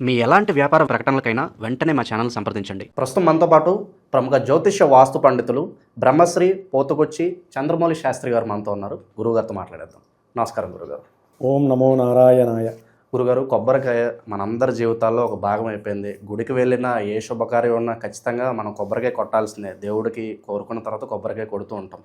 మీ ఎలాంటి వ్యాపార ప్రకటనలకైనా వెంటనే మా ఛానల్ సంప్రదించండి. ప్రస్తుతం మనతో పాటు ప్రముఖ జ్యోతిష్య వాస్తు పండితులు బ్రహ్మశ్రీ పోతుకొచ్చి చంద్రమౌళి శాస్త్రి గారు మనతో ఉన్నారు. గురువుగారితో మాట్లాడేద్దాం. నమస్కారం గురుగారు. ఓం నమో నారాయణాయ. గురుగారు కొబ్బరికాయ మనందరి జీవితాల్లో ఒక భాగం అయిపోయింది. గుడికి వెళ్ళినా ఏ శుభకార్యం ఉన్నా ఖచ్చితంగా మనం కొబ్బరికాయ కొట్టాల్సిందే. దేవుడికి కోరుకున్న తర్వాత కొబ్బరికాయ కొడుతూ ఉంటాం.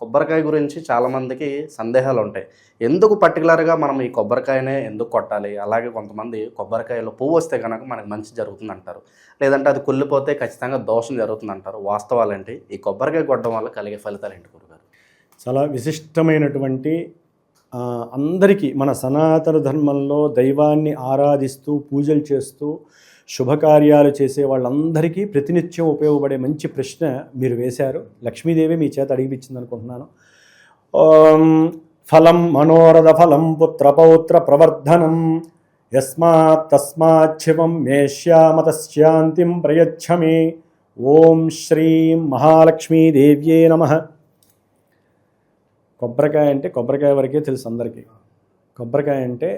కొబ్బరికాయ గురించి చాలామందికి సందేహాలు ఉంటాయి ఎందుకు పర్టికులర్గా మనం ఈ కొబ్బరికాయనే ఎందుకు కొట్టాలి? అలాగే కొంతమంది కొబ్బరికాయలో పువ్వు వస్తే కనుక మనకు మంచి జరుగుతుంది అంటారు లేదంటే అది కుళ్ళిపోతే ఖచ్చితంగా దోషం జరుగుతుంది అంటారు వాస్తవాలేంటి? ఈ కొబ్బరికాయ కొట్టడం వల్ల కలిగే ఫలితాలు ఏంటి గురుగారు? చాలా విశిష్టమైనటువంటి అందరికీ మన సనాతన ధర్మంలో దైవాన్ని ఆరాధిస్తూ పూజలు చేస్తూ శుభకార్యాలు చేసే వాళ్ళందరికీ ప్రతినిత్యం ఉపయోగపడే మంచి ప్రశ్న మీరు వేశారు. లక్ష్మీదేవి మీ చేత అడిగిపించింది అనుకుంటున్నాను ఫలం మనోరథ ఫలం పుత్రపౌత్ర ప్రవర్ధనం యస్మాత్ తస్మాత్ శివం మేష్యామతశాంతిం ప్రయచ్చమే. ఓం శ్రీం మహాలక్ష్మీదేవ్యే నమః. కొబ్బరికాయ అంటే కొబ్బరికాయ వరకే తెలుసు అందరికీ. కొబ్బరికాయ అంటే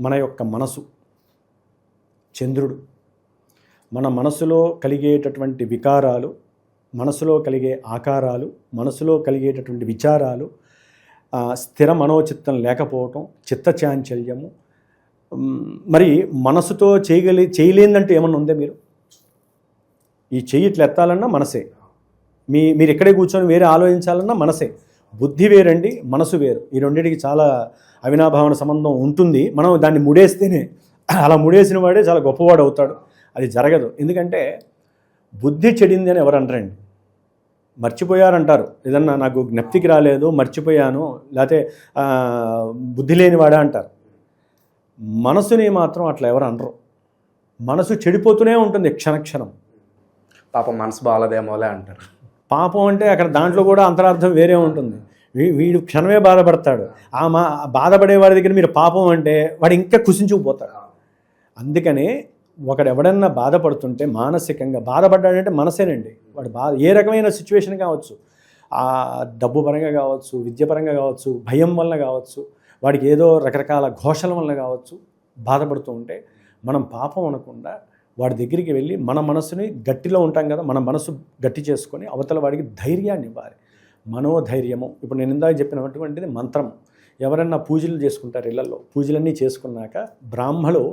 మన యొక్క మనసు చంద్రుడు. మన మనసులో కలిగేటటువంటి వికారాలు మనసులో కలిగే ఆకారాలు మనసులో కలిగేటటువంటి విచారాలు స్థిర మనోచిత్తం లేకపోవటం చిత్తచాంచల్యము మరి మనసుతో చేయగలి చేయలేదంటే ఏమన్నా ఉందే మీరు? ఈ చెయ్యి ఇట్లా ఎత్తాలన్నా మనసే. మీ మీరు ఎక్కడే కూర్చొని వేరే ఆలోచించాలన్నా మనసే. బుద్ధి వేరండి మనసు వేరు. ఈ రెండింటికి చాలా అవినాభావన సంబంధం ఉంటుంది. మనం దాన్ని ముడేస్తేనే అలా ముడేసిన వాడే చాలా గొప్పవాడు అవుతాడు. అది జరగదు. ఎందుకంటే బుద్ధి చెడింది అని ఎవరు అనరండి. మర్చిపోయారంటారు. ఏదన్నా నాకు జ్ఞప్తికి రాలేదు మర్చిపోయాను లేకపోతే బుద్ధి లేనివాడా అంటారు. మనసుని మాత్రం అట్లా ఎవరు అనరు. మనసు చెడిపోతూనే ఉంటుంది క్షణక్షణం. పాపం మనసు బాగాలేదేమోలే అంటారు. పాపం అంటే అక్కడ దాంట్లో కూడా అంతరార్థం వేరే ఉంటుంది. వీడు క్షణమే బాధపడతాడు. ఆ మా బాధపడే వాడి దగ్గర మీరు పాపం అంటే వాడు ఇంకా కుసించుకుపోతాడు. అందుకనే ఒకడు ఎవడన్నా బాధపడుతుంటే మానసికంగా బాధపడ్డాడంటే మనసేనండి. వాడు బాధ ఏ రకమైన సిచ్యువేషన్ కావచ్చు. ఆ డబ్బు పరంగా కావచ్చు విద్యపరంగా కావచ్చు భయం వలన కావచ్చు వాడికి ఏదో రకరకాల ఘోషల వలన కావచ్చు బాధపడుతూ ఉంటే మనం పాపం అనకుండా వాడి దగ్గరికి వెళ్ళి మన మనసుని గట్టిలో ఉంటాం కదా మన మనసు గట్టి చేసుకొని అవతల వాడికి ధైర్యాన్ని ఇవ్వాలి. మనోధైర్యము. ఇప్పుడు నేను ఇందాక చెప్పినటువంటిది మంత్రం. ఎవరన్నా పూజలు చేసుకుంటారు ఇళ్ళలో పూజలన్నీ చేసుకున్నాక బ్రాహ్మలు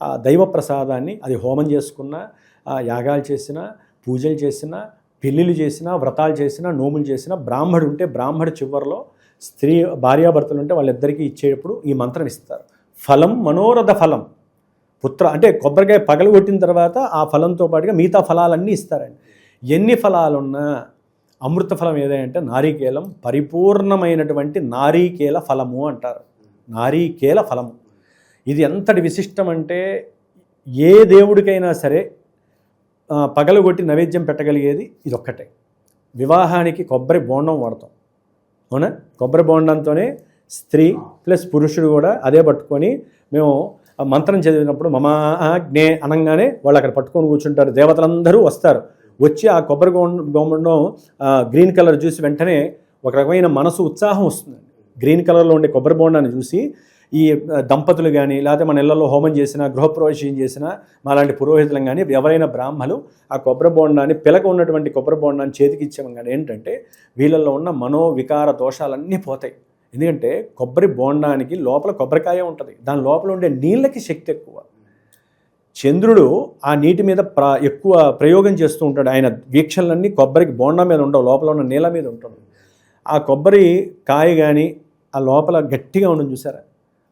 ఆ దైవ ప్రసాదాన్ని అది హోమం చేసుకున్నా యాగాలు చేసినా పూజలు చేసినా పెళ్ళిళ్ళు చేసినా వ్రతాలు చేసినా నోములు చేసినా బ్రాహ్మడు ఉంటే బ్రాహ్మడు చివరిలో స్త్రీ భార్యాభర్తలు ఉంటే వాళ్ళిద్దరికీ ఇచ్చేటప్పుడు ఈ మంత్రం ఇస్తారు. ఫలం మనోరథ ఫలం. పుత్ర అంటే కొబ్బరికాయ పగలగొట్టిన తర్వాత ఆ ఫలంతో పాటుగా మిగతా ఫలాలన్నీ ఇస్తారండి. ఎన్ని ఫలాలున్నా అమృత ఫలం ఏదంటే నారీకేలం పరిపూర్ణమైనటువంటి నారీకేల ఫలము అంటారు. నారీకేల ఫలము. ఇది ఎంతటి విశిష్టం అంటే ఏ దేవుడికైనా సరే పగలగొట్టి నైవేద్యం పెట్టగలిగేది ఇది ఒక్కటే వివాహానికి కొబ్బరి బోండం వాడతాం. అవునా? కొబ్బరి బోండంతోనే స్త్రీ ప్లస్ పురుషుడు కూడా అదే పట్టుకొని మేము మంత్రం చదివినప్పుడు మమా జ్ఞే అనగానే వాళ్ళు అక్కడ పట్టుకొని కూర్చుంటారు. దేవతలందరూ వస్తారు. వచ్చి ఆ కొబ్బరి గోండ గ్రీన్ కలర్ చూసి వెంటనే ఒక రకమైన మనసు ఉత్సాహం వస్తుంది. గ్రీన్ కలర్లో ఉండే కొబ్బరి బోండాన్ని చూసి ఈ దంపతులు కానీ లేకపోతే మన ఇళ్ళలో హోమం చేసినా గృహప్రవేశం చేసినా మాలాంటి పురోహితులం కానీ ఎవరైనా బ్రాహ్మలు ఆ కొబ్బరి బోండాన్ని పిలక ఉన్నటువంటి కొబ్బరి బోండాన్ని చేతికి ఇచ్చామని ఏంటంటే వీళ్ళల్లో ఉన్న మనోవికార దోషాలన్నీ పోతాయి. ఎందుకంటే కొబ్బరి బోండానికి లోపల కొబ్బరికాయ ఉంటుంది. దాని లోపల ఉండే నీళ్ళకి శక్తి ఎక్కువ. చంద్రుడు ఆ నీటి మీద ప్ర ఎక్కువ ప్రయోగం చేస్తూ ఉంటాడు. ఆయన వీక్షణలన్నీ కొబ్బరికి బోండా మీద ఉండవు. లోపల ఉన్న నీళ్ళ మీద ఉంటుంది. ఆ కొబ్బరి కాయ కానీ ఆ లోపల గట్టిగా ఉండదు చూసారా?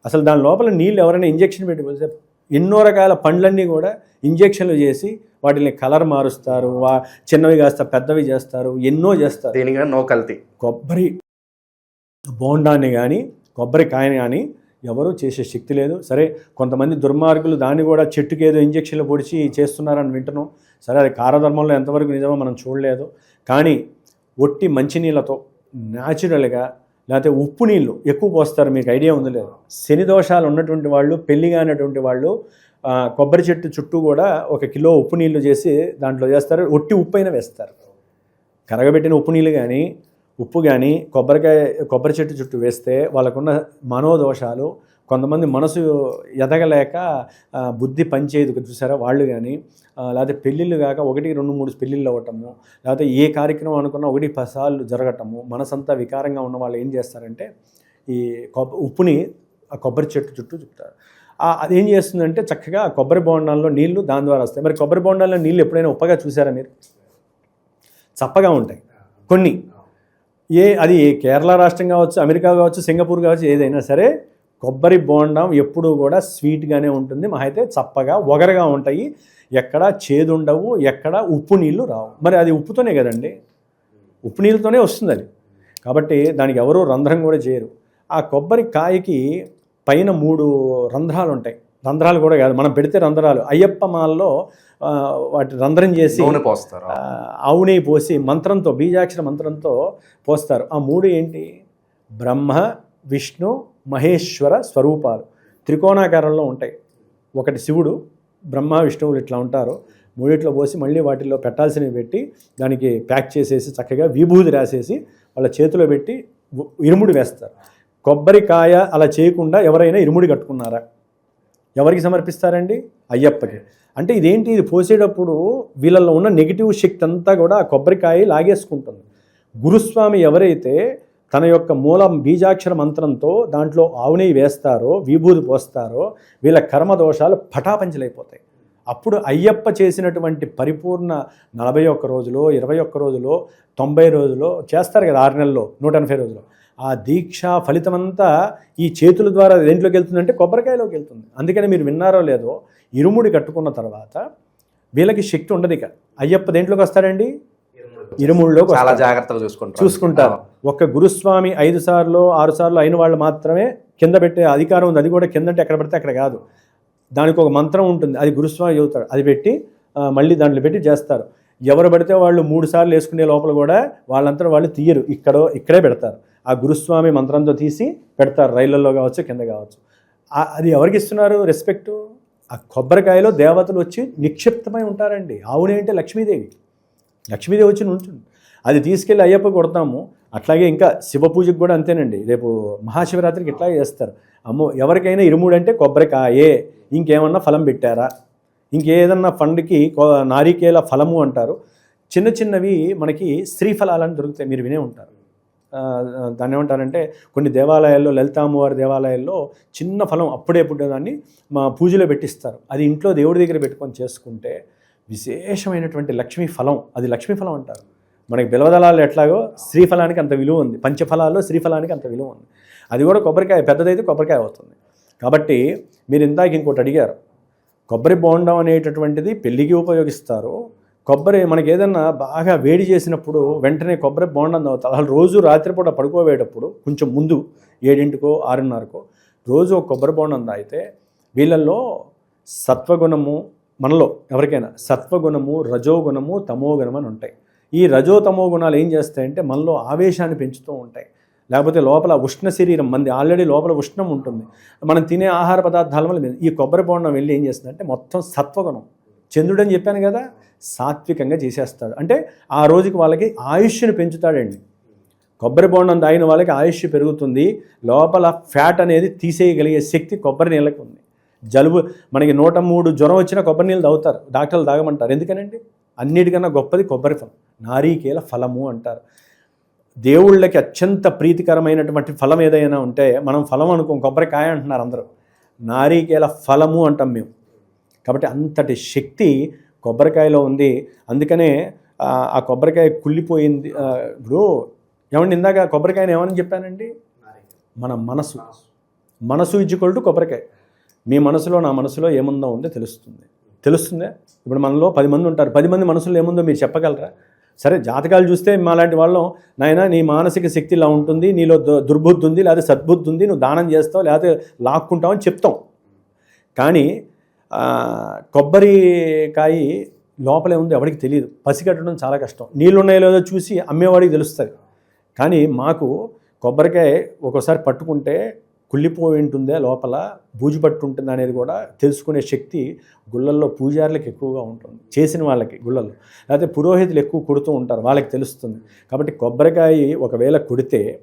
అసలు దాని లోపల నీళ్ళు ఎవరైనా ఇంజెక్షన్ పెట్టి పోస్తే ఎన్నో రకాల పండ్లన్నీ కూడా ఇంజెక్షన్లు చేసి వాటిని కలర్ మారుస్తారు. వా చిన్నవి కాస్త పెద్దవి చేస్తారు. ఎన్నో చేస్తారు. దీనిగా నో కల్తీ. కొబ్బరి బోండాన్ని కానీ కొబ్బరికాయని కానీ ఎవరూ చేసే శక్తి లేదు. సరే కొంతమంది దుర్మార్గులు దాన్ని కూడా చెట్టుకి ఏదో ఇంజక్షన్లు పొడిచి చేస్తున్నారని వింటున్నాం. సరే అది కారధర్మంలో ఎంతవరకు నిజమో మనం చూడలేదు. కానీ ఒట్టి మంచినీళ్ళతో న్యాచురల్గా లేకపోతే ఉప్పు నీళ్ళు ఎక్కువ పోస్తారు మీకు ఐడియా ఉంది లేదు? శని దోషాలు ఉన్నటువంటి వాళ్ళు పెళ్ళి కానటువంటి వాళ్ళు కొబ్బరి చెట్టు చుట్టూ కూడా ఒక కిలో ఉప్పు నీళ్ళు చేసి దాంట్లో చేస్తారు ఒట్టి ఉప్పు అయినా వేస్తారు. కరగబెట్టిన ఉప్పు నీళ్ళు కానీ ఉప్పు కానీ కొబ్బరికాయ కొబ్బరి చెట్టు చుట్టూ వేస్తే వాళ్ళకున్న మనోదోషాలు కొంతమంది మనసు ఎదగలేక బుద్ధి పనిచేయదు చూసారా వాళ్ళు కానీ లేకపోతే పెళ్ళిళ్ళు కాక ఒకటి రెండు మూడు పెళ్ళిళ్ళు అవ్వటము లేకపోతే ఏ కార్యక్రమం అనుకున్నా ఒకటి పసార్లు జరగటము మనసంతా వికారంగా ఉన్న వాళ్ళు ఏం చేస్తారంటే ఈ కొబ్బ ఉప్పుని ఆ కొబ్బరి చెట్టు చుట్టూ చుట్టారు ఆ- అదేం చేస్తుందంటే చక్కగా కొబ్బరి బోండాల్లో నీళ్ళు దాని ద్వారా వస్తాయి. మరి కొబ్బరి బోండాల్లో నీళ్ళు ఎప్పుడైనా ఉప్పగా చూసారా మీరు? చప్పగా ఉంటాయి. కొన్ని. ఏ అది కేరళ రాష్ట్రం కావచ్చు అమెరికా కావచ్చు సింగపూర్ కావచ్చు ఏదైనా సరే కొబ్బరి బోండం ఎప్పుడూ కూడా స్వీట్గానే ఉంటుంది. మా అయితే చప్పగా ఒగరగా ఉంటాయి. ఎక్కడ చేదుండవు ఎక్కడ ఉప్పు నీళ్ళు రావు. మరి అది ఉప్పుతోనే కదండి? ఉప్పు నీళ్ళతోనే వస్తుంది అది. కాబట్టి దానికి ఎవరూ రంధ్రం కూడా చేయరు. ఆ కొబ్బరి కాయకి పైన మూడు రంధ్రాలు ఉంటాయి రంధ్రాలు కూడా కాదు. మనం పెడితే రంధ్రాలు. అయ్యప్ప మాల్లో వాటి రంధ్రం చేసి పోస్తారు. ఆ, ఆవు నెయ్యి పోసి మంత్రంతో బీజాక్షర మంత్రంతో పోస్తారు. ఆ మూడు ఏంటి? బ్రహ్మ విష్ణు మహేశ్వర స్వరూపాలు. త్రికోణాకారంలో ఉంటాయి. ఒకటి శివుడు బ్రహ్మ విష్ణువులు ఇట్లా ఉంటారు. మూడిట్లో పోసి మళ్ళీ వాటిల్లో పెట్టాల్సినవి పెట్టి దానికి ప్యాక్ చేసేసి చక్కగా విభూది రాసేసి వాళ్ళ చేతిలో పెట్టి ఇరుముడి వేస్తారు. కొబ్బరికాయ అలా చేయకుండా ఎవరైనా ఇరుముడి కట్టుకున్నారా? ఎవరికి సమర్పిస్తారండి? అయ్యప్పకి. అంటే ఇదేంటి? ఇది పోసేటప్పుడు వీళ్ళల్లో ఉన్న నెగిటివ్ శక్తి అంతా కూడా ఆ కొబ్బరికాయ లాగేసుకుంటుంది. గురుస్వామి ఎవరైతే తన యొక్క మూల బీజాక్షర మంత్రంతో దాంట్లో ఆవునెయ్యి వేస్తారో విభూది పోస్తారో వీళ్ళ కర్మ దోషాలు పటాపంచలైపోతాయి. అప్పుడు అయ్యప్ప చేసినటువంటి పరిపూర్ణ నలభై ఒక్క రోజులో ఇరవై ఒక్క రోజులో తొంభై రోజులో చేస్తారు కదా ఆరు నెలల్లో నూట ఎనభై రోజులు. ఆ దీక్ష ఫలితమంతా ఈ చేతుల ద్వారా దేంట్లోకి వెళ్తుందంటే కొబ్బరికాయలోకి వెళ్తుంది. అందుకని మీరు విన్నారో లేదో ఇరుముడి కట్టుకున్న తర్వాత వీళ్ళకి శక్తి ఉండదు ఇక. అయ్యప్ప దేంట్లోకి వస్తాడండి? ఇరుముడిలోకి చాలా వస్తాడు. జాగ్రత్తగా చూసుకుంటారు. చూసుకుంటారు. ఒక్క గురుస్వామి ఐదు సార్లు ఆరు సార్లు అయిన వాళ్ళు మాత్రమే కింద పెట్టే అధికారం ఉంది. అది కూడా కింద అంటే ఎక్కడ పడితే అక్కడ కాదు. దానికి ఒక మంత్రం ఉంటుంది. అది గురుస్వామి చెబుతాడు. అది పెట్టి మళ్ళీ దాంట్లో పెట్టి చేస్తారు. ఎవరు పడితే వాళ్ళు మూడు సార్లు వేసుకునే లోపల కూడా వాళ్ళంతా వాళ్ళు తీయరు. ఇక్కడో ఇక్కడే పెడతారు. ఆ గురుస్వామి మంత్రంతో తీసి పెడతారు రైళ్ళల్లో కావచ్చు కింద కావచ్చు. అది ఎవరికి ఇస్తున్నారు? రెస్పెక్ట్ ఆ కొబ్బరికాయలో దేవతలు వచ్చి నిక్షిప్తమై ఉంటారండి. ఆవునే అంటే లక్ష్మీదేవి. లక్ష్మీదేవి వచ్చి ఉంటుంది అది తీసుకెళ్ళి అయ్యప్ప కొడతాము. అట్లాగే ఇంకా శివ పూజకు కూడా అంతేనండి. రేపు మహాశివరాత్రికి ఇట్లాగే చేస్తారు. అమ్మో ఎవరికైనా ఇరుముడు అంటే కొబ్బరికాయే. ఇంకేమన్నా ఫలం పెట్టారా? ఇంకేదన్నా ఫండ్కి నారికేల ఫలము అంటారు. చిన్న చిన్నవి మనకి శ్రీఫలాలని దొరుకుతాయి. మీరు వినే ఉంటారు. దాన్ని ఏమంటారంటే కొన్ని దేవాలయాల్లో లలితామ్మవారి దేవాలయాల్లో చిన్న ఫలం అప్పుడే పుట్టేదాన్ని మా పూజలో పెట్టిస్తారు. అది ఇంట్లో దేవుడి దగ్గర పెట్టుకొని చేసుకుంటే విశేషమైనటువంటి లక్ష్మీ ఫలం. అది లక్ష్మీ ఫలం అంటారు. మనకి బిలవదళాలు ఎట్లాగో శ్రీఫలానికి అంత విలువ ఉంది. పంచఫలాల్లో శ్రీఫలానికి అంత విలువ ఉంది. అది కూడా కొబ్బరికాయ పెద్దదైతే కొబ్బరికాయ అవుతుంది. కాబట్టి మీరు ఇందాక ఇంకోటి అడిగారు. కొబ్బరి బోండం అనేటటువంటిది పెళ్ళికి ఉపయోగిస్తారు. కొబ్బరి మనకి ఏదన్నా బాగా వేడి చేసినప్పుడు వెంటనే కొబ్బరి బోండం తాగుతారు అసలు రోజు రాత్రిపూట పడుకోబోయేటప్పుడు కొంచెం ముందు ఏడింటికో ఆరున్నరకో రోజు ఒక కొబ్బరి బోండం తాగితే వీళ్ళల్లో సత్వగుణము మనలో ఎవరికైనా సత్వగుణము రజోగుణము తమోగుణం అని ఉంటాయి. ఈ రజో తమో గుణాలు ఏం చేస్తాయంటే మనలో ఆవేశాన్ని పెంచుతూ ఉంటాయి. లేకపోతే లోపల ఉష్ణ శరీరం మంది ఆల్రెడీ లోపల ఉష్ణం ఉంటుంది. మనం తినే ఆహార పదార్థాల వల్ల ఈ కొబ్బరి బోండం వెళ్ళి ఏం చేస్తుందంటే మొత్తం సత్వగుణం. చంద్రుడు అని చెప్పాను కదా సాత్వికంగా చేసేస్తాడు. అంటే ఆ రోజుకి వాళ్ళకి ఆయుష్ని పెంచుతాడండి. కొబ్బరి బోండం తాగిన వాళ్ళకి ఆయుష్ పెరుగుతుంది. లోపల ఫ్యాట్ అనేది తీసేయగలిగే శక్తి కొబ్బరి నీళ్ళకి ఉంది. జలుబు మనకి నూట మూడు జ్వరం వచ్చినా కొబ్బరి నీళ్ళు తాగుతారు. డాక్టర్లు తాగమంటారు. ఎందుకనండి? అన్నిటికన్నా గొప్పది కొబ్బరి ఫలం. నారీకేల ఫలము అంటారు. దేవుళ్ళకి అత్యంత ప్రీతికరమైనటువంటి ఫలం ఏదైనా ఉంటే మనం ఫలం అనుకోం. కొబ్బరికాయ అంటున్నారు అందరూ. నారీకేల ఫలము అంటాం మేము. కాబట్టి అంతటి శక్తి కొబ్బరికాయలో ఉంది. అందుకనే ఆ, కొబ్బరికాయ కుళ్ళిపోయింది. ఇప్పుడు ఏమండి ఇందాక కొబ్బరికాయని ఏమని చెప్పానండి? మన మనసు. మనసు ఇచ్చుకొల్టు కొబ్బరికాయ. మీ మనసులో నా మనసులో ఏముందో ఉందో తెలుస్తుంది. తెలుస్తుందే? ఇప్పుడు మనలో పది మంది ఉంటారు. పది మంది మనసులో ఏముందో మీరు చెప్పగలరా? సరే జాతకాలు చూస్తే మాలాంటి వాళ్ళం నాయన నీ మానసిక శక్తి ఇలా ఉంటుంది నీలో దుర్బుద్ధి ఉంది లేదా సద్బుద్ధి ఉంది నువ్వు దానం చేస్తావు లేకపోతే లాక్కుంటావు అని చెప్తాం. కానీ కొబ్బరికాయ లోపలే ఉంది ఎవరికి తెలియదు పసిగట్టడం చాలా కష్టం. నీళ్ళు ఉన్నాయో లేదో చూసి అమ్మేవాడికి తెలుస్తుంది. కానీ మాకు కొబ్బరికాయ ఒక్కోసారి పట్టుకుంటే కుళ్ళిపోయి ఉంటుందే లోపల బూజు పట్టుంటుంది అనేది కూడా తెలుసుకునే శక్తి గుళ్ళల్లో పూజారులకు ఎక్కువగా ఉంటుంది. చేసిన వాళ్ళకి గుళ్ళల్లో. లేకపోతే పురోహితులు ఎక్కువ కొడుతూ ఉంటారు వాళ్ళకి తెలుస్తుంది. కాబట్టి కొబ్బరికాయ ఒకవేళ కొడితే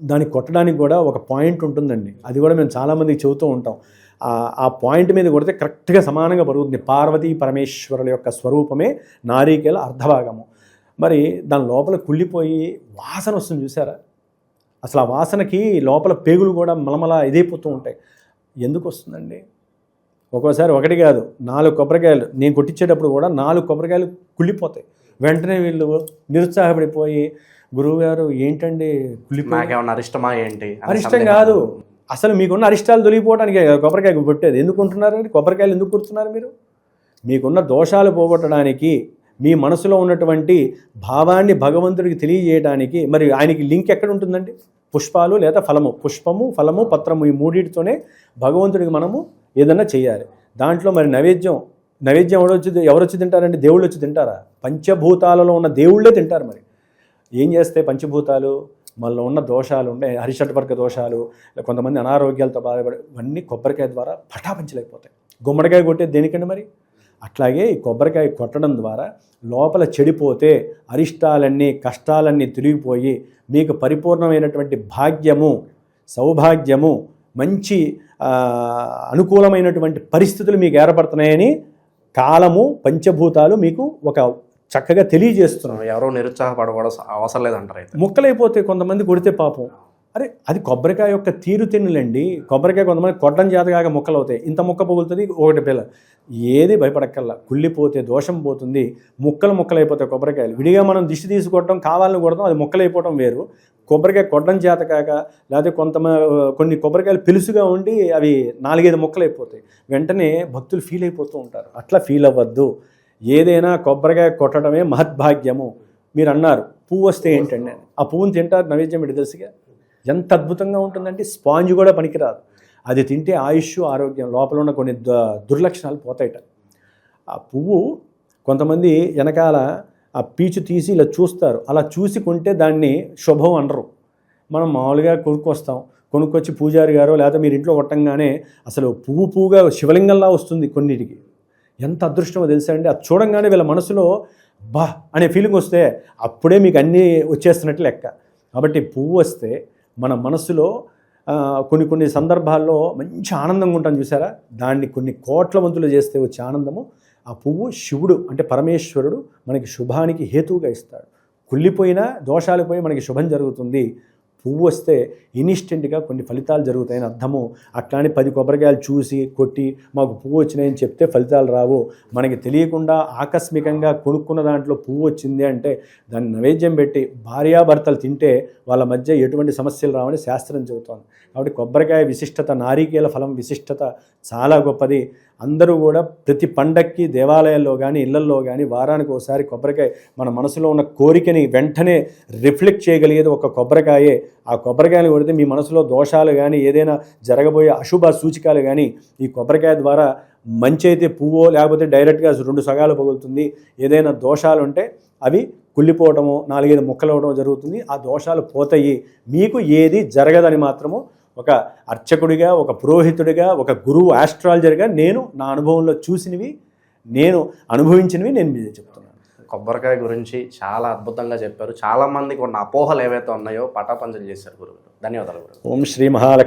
దాన్ని కొట్టడానికి కూడా ఒక పాయింట్ ఉంటుందండి. అది కూడా మేము చాలామందికి చెబుతూ ఉంటాం. ఆ- పాయింట్ మీద కొడితే కరెక్ట్గా సమానంగా పరుగుతుంది. పార్వతీ పరమేశ్వరుల యొక్క స్వరూపమే నారీకేల అర్ధభాగము. మరి దాని లోపల కుళ్ళిపోయి వాసన వస్తుంది చూసారా? అసలు ఆ వాసనకి లోపల పేగులు కూడా మలమల ఇదైపోతూ ఉంటాయి. ఎందుకు వస్తుందండి? ఒక్కోసారి ఒకటి కాదు నాలుగు కొబ్బరికాయలు. నేను కొట్టించేటప్పుడు కూడా నాలుగు కొబ్బరికాయలు కుళ్ళిపోతాయి. వెంటనే వీళ్ళు నిరుత్సాహపడిపోయి గురువుగారు ఏంటండి కుళ్ళిపోయి? అరిష్టమా ఏంటి? అరిష్టం. కాదు. అసలు మీకున్న అరిష్టాలు తొలగిపోవడానికి కొబ్బరికాయ కొట్టేది. ఎందుకు ఉంటున్నారండి కొబ్బరికాయలు ఎందుకు కుడుతున్నారు మీరు? మీకున్న దోషాలు పోగొట్టడానికి మీ మనసులో ఉన్నటువంటి భావాన్ని భగవంతుడికి తెలియజేయడానికి మరి ఆయనకి లింక్ ఎక్కడ ఉంటుందండి? పుష్పాలు లేదా ఫలము పుష్పము ఫలము పత్రము ఈ మూడింటితోనే భగవంతుడికి మనము ఏదన్నా చేయాలి. దాంట్లో మరి నైవేద్యం నైవేద్యం ఎవరు వచ్చి ఎవరు వచ్చి తింటారండి? దేవుళ్ళు వచ్చి తింటారా? పంచభూతాలలో ఉన్న దేవుళ్ళే తింటారు మరి. ఏం చేస్తే పంచభూతాలు? మనలో ఉన్న దోషాలు ఉండే హరిషడ్వర్గ దోషాలు కొంతమంది అనారోగ్యాలతో బాధపడే ఇవన్నీ కొబ్బరికాయ ద్వారా పటాపంచలేకపోతాయి గుమ్మడికాయ కొట్టే దేనికండి మరి? అట్లాగే ఈ కొబ్బరికాయ కొట్టడం ద్వారా లోపల చెడిపోతే అరిష్టాలన్నీ కష్టాలన్నీ తిరిగిపోయి మీకు పరిపూర్ణమైనటువంటి భాగ్యము సౌభాగ్యము మంచి అనుకూలమైనటువంటి పరిస్థితులు మీకు ఏర్పడుతున్నాయని కాలము పంచభూతాలు మీకు ఒక చక్కగా తెలియజేస్తున్నాయి ఎవరో నిరుత్సాహపడకూడదు అవసరం లేదంటారు అయితే. ముక్కలైపోతే కొంతమంది కొడితే పాపం. అరే అది కొబ్బరికాయ యొక్క తీరు తిన్నులండి. కొబ్బరికాయ కొంతమంది కొట్టడం కాక ముక్కలు అవుతాయి ఇంత ముక్క పగులుతుంది ఒకటి పిల్ల. ఏది భయపడక్కల్లా కుళ్ళిపోతే దోషం పోతుంది. ముక్కలు ముక్కలైపోతాయి కొబ్బరికాయలు. విడిగా మనం దిష్టి తీసుకోవడం కావాలని కొడతాం అది ముక్కలైపోవడం వేరు. కొబ్బరికాయ కొట్టడం చేత కాక లేకపోతే కొంతమంది కొన్ని కొబ్బరికాయలు పెలుసుగా ఉండి అవి నాలుగైదు ముక్కలైపోతాయి. వెంటనే భక్తులు ఫీల్ అయిపోతూ ఉంటారు. అట్లా ఫీల్ అవ్వద్దు. ఏదైనా కొబ్బరికాయ కొట్టడమే మహద్భాగ్యము. మీరు అన్నారు పువ్వు వస్తే ఏంటండి? ఆ పువ్వుని తింటారు నైవేద్యం పెట్టి తెలుసుగా? ఎంత అద్భుతంగా ఉంటుందంటే స్పాంజ్ కూడా పనికిరాదు. అది తింటే ఆయుష్ ఆరోగ్యం లోపల ఉన్న కొన్ని ద- దుర్లక్షణాలు పోతాయట. ఆ పువ్వు కొంతమంది వెనకాల ఆ పీచు తీసి ఇలా చూస్తారు. అలా చూసి కొంటే దాన్ని శుభం అనరు. మనం మామూలుగా కొనుక్కొస్తాం. కొనుక్కొచ్చి పూజారి గారు లేకపోతే మీరు ఇంట్లో కొట్టంగానే అసలు పువ్వు పువ్వుగా శివలింగంలా వస్తుంది కొన్నిటికి. ఎంత అదృష్టమో తెలుసా అండి? అది చూడంగానే వీళ్ళ మనసులో బా అనే ఫీలింగ్ వస్తే అప్పుడే మీకు అన్నీ వచ్చేస్తున్నట్టు లెక్క. కాబట్టి పువ్వు వస్తే మన మనసులో కొన్ని కొన్ని సందర్భాల్లో మంచి ఆనందంగా ఉంటాను చూసారా? దాన్ని కొన్ని కోట్ల వంతులు చేస్తే వచ్చే ఆనందము ఆ పువ్వు శివుడు అంటే పరమేశ్వరుడు మనకి శుభానికి హేతువుగా ఇస్తాడు. కుళ్ళిపోయినా దోషాలు పోయి మనకి శుభం జరుగుతుంది. పువ్వు వస్తే ఇన్స్టెంట్గా కొన్ని ఫలితాలు జరుగుతాయని అర్థము. అట్లానే పది కొబ్బరికాయలు చూసి కొట్టి మాకు పువ్వు వచ్చినాయని చెప్తే ఫలితాలు రావు. మనకి తెలియకుండా ఆకస్మికంగా కొనుక్కున్న దాంట్లో పువ్వు వచ్చింది అంటే దాన్ని నైవేద్యం పెట్టి భార్యాభర్తలు తింటే వాళ్ళ మధ్య ఎటువంటి సమస్యలు రావని శాస్త్రం చెబుతోంది. కాబట్టి కొబ్బరికాయ విశిష్టత నారికేల ఫలం విశిష్టత చాలా గొప్పది. అందరూ కూడా ప్రతి పండక్కి దేవాలయాల్లో కానీ ఇళ్ళల్లో కానీ వారానికి ఒకసారి కొబ్బరికాయ మన మనసులో ఉన్న కోరికని వెంటనే రిఫ్లెక్ట్ చేయగలిగేది ఒక కొబ్బరికాయే. ఆ కొబ్బరికాయలు కొడితే మీ మనసులో దోషాలు కానీ ఏదైనా జరగబోయే అశుభ సూచికలు కానీ ఈ కొబ్బరికాయ ద్వారా మంచి అయితే పువ్వో లేకపోతే డైరెక్ట్గా రెండు సగాలు పగులుతుంది. ఏదైనా దోషాలు ఉంటే అవి కుళ్ళిపోవటము నాలుగైదు ముక్కలు అవ్వడం జరుగుతుంది. ఆ దోషాలు పోతాయి. మీకు ఏది జరగదని మాత్రము ఒక అర్చకుడిగా ఒక పురోహితుడిగా ఒక గురువు ఆస్ట్రాలజర్గా నేను నా అనుభవంలో చూసినవి నేను అనుభవించినవి నేను మీకు చెప్తున్నాను. కొబ్బరికాయ గురించి చాలా అద్భుతంగా చెప్పారు. చాలా మందికి ఉన్న అపోహలు ఏవైతే ఉన్నాయో పటాపంచలు చేశారు గురువు ధన్యవాదాలు గురువు ఓం శ్రీ మహాలక్ష్మి